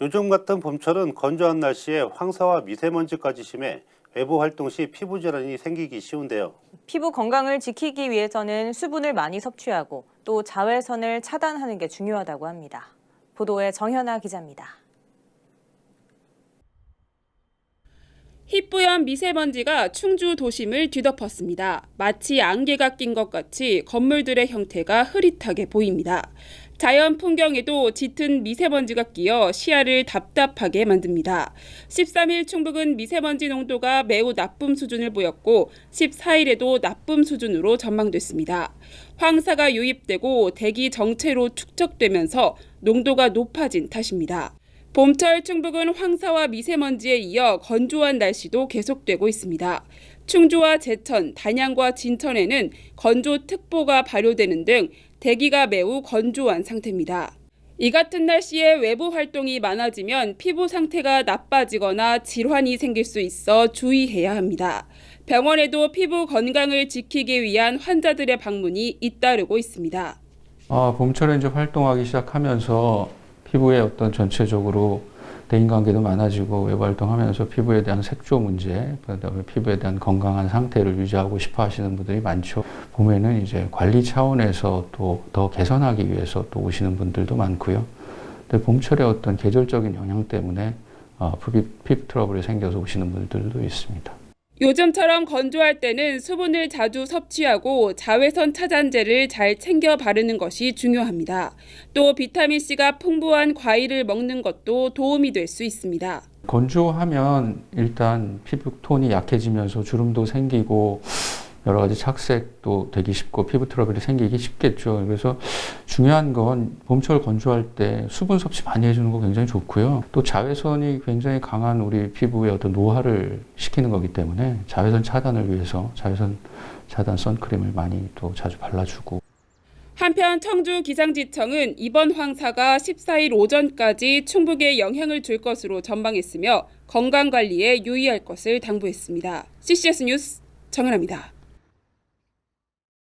요즘 같은 봄철은 건조한 날씨에 황사와 미세먼지까지 심해 외부 활동 시 피부 질환이 생기기 쉬운데요. 피부 건강을 지키기 위해서는 수분을 많이 섭취하고 또 자외선을 차단하는 게 중요하다고 합니다. 보도에 정현아 기자입니다. 희뿌연 미세먼지가 충주 도심을 뒤덮었습니다. 마치 안개가 낀 것 같이 건물들의 형태가 흐릿하게 보입니다. 자연 풍경에도 짙은 미세먼지가 끼어 시야를 답답하게 만듭니다. 13일 충북은 미세먼지 농도가 매우 나쁨 수준을 보였고 14일에도 나쁨 수준으로 전망됐습니다. 황사가 유입되고 대기 정체로 축적되면서 농도가 높아진 탓입니다. 봄철 충북은 황사와 미세먼지에 이어 건조한 날씨도 계속되고 있습니다. 충주와 제천, 단양과 진천에는 건조특보가 발효되는 등 대기가 매우 건조한 상태입니다. 이 같은 날씨에 외부 활동이 많아지면 피부 상태가 나빠지거나 질환이 생길 수 있어 주의해야 합니다. 병원에도 피부 건강을 지키기 위한 환자들의 방문이 잇따르고 있습니다. 아, 봄철에 이제 활동하기 시작하면서 피부에 어떤 전체적으로 대인관계도 많아지고 외부 활동하면서 피부에 대한 색조 문제, 그다음에 피부에 대한 건강한 상태를 유지하고 싶어 하시는 분들이 많죠. 봄에는 이제 관리 차원에서 또 더 개선하기 위해서 또 오시는 분들도 많고요. 근데 봄철에 어떤 계절적인 영향 때문에 어, 피부, 피부 트러블이 생겨서 오시는 분들도 있습니다. 요즘처럼 건조할 때는 수분을 자주 섭취하고 자외선 차단제를 잘 챙겨 바르는 것이 중요합니다. 또 비타민C가 풍부한 과일을 먹는 것도 도움이 될 수 있습니다. 건조하면 일단 피부 톤이 약해지면서 주름도 생기고 여러 가지 착색도 되기 쉽고 피부 트러블이 생기기 쉽겠죠. 그래서 중요한 건 봄철 건조할 때 수분 섭취 많이 해주는 거 굉장히 좋고요. 또 자외선이 굉장히 강한 우리 피부에 어떤 노화를 시키는 거기 때문에 자외선 차단을 위해서 자외선 차단 선크림을 많이 또 자주 발라주고 한편 청주 기상지청은 이번 황사가 14일 오전까지 충북에 영향을 줄 것으로 전망했으며 건강 관리에 유의할 것을 당부했습니다. CCS 뉴스 정은아입니다.